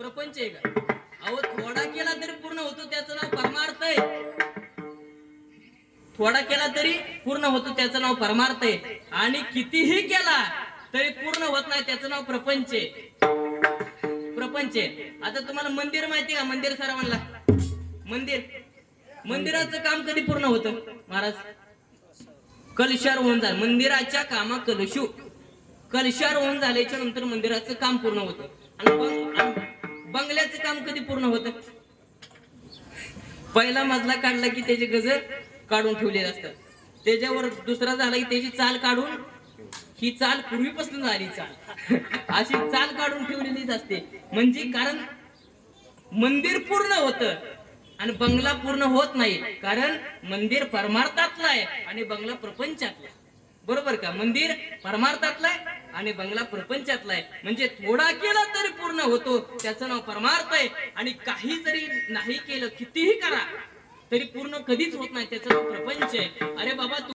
प्रपंच आहे का? अहो थोडा केला तरी पूर्ण होतो त्याचं नाव परमार्थ आहे. थोडा केला तरी पूर्ण होतो त्याचं नाव परमार्थ आहे. आणि कितीही केला तरी पूर्ण होत नाही त्याचं नाव प्रपंच आहे. प्रपंच आहे. आता तुम्हाला मंदिर माहिती का? मंदिर सरावांना मंदिर. मंदिराचं काम कधी पूर्ण होतं? महाराज? कलशार होऊन झालं. मंदिराच्या कामा कलशू. कलशार होऊन झाल्याच्यानंतर मंदिराचं काम पूर्ण होतं. आणि आणि बंगल्याचं काम कधी पूर्ण होतं? पहिला मजला काढला की त्याचे गजर काढून ठेवलेले असतात. त्याच्यावर दुसरा झाला की त्याची चाल काढून ही चाल पूर्वीपासून झाली चाल. अशी चाल काढून ठेवलेलीच असते. म्हणजे कारण मंदिर पूर्ण होत आणि बंगला पूर्ण होत नाही. कारण मंदिर परमार्थातलं आहे आणि बंगला प्रपंचातला बरोबर का? मंदिर परमार्थातलं आहे आणि बंगला प्रपंचातला आहे. म्हणजे थोडा केला तरी पूर्ण होतो त्याचं नाव परमार्थ आहे. आणि काही जरी नाही केलं कितीही करा तरी पूर्ण कधीच होत नाही त्याचं नाव प्रपंच आहे. अरे बाबा तू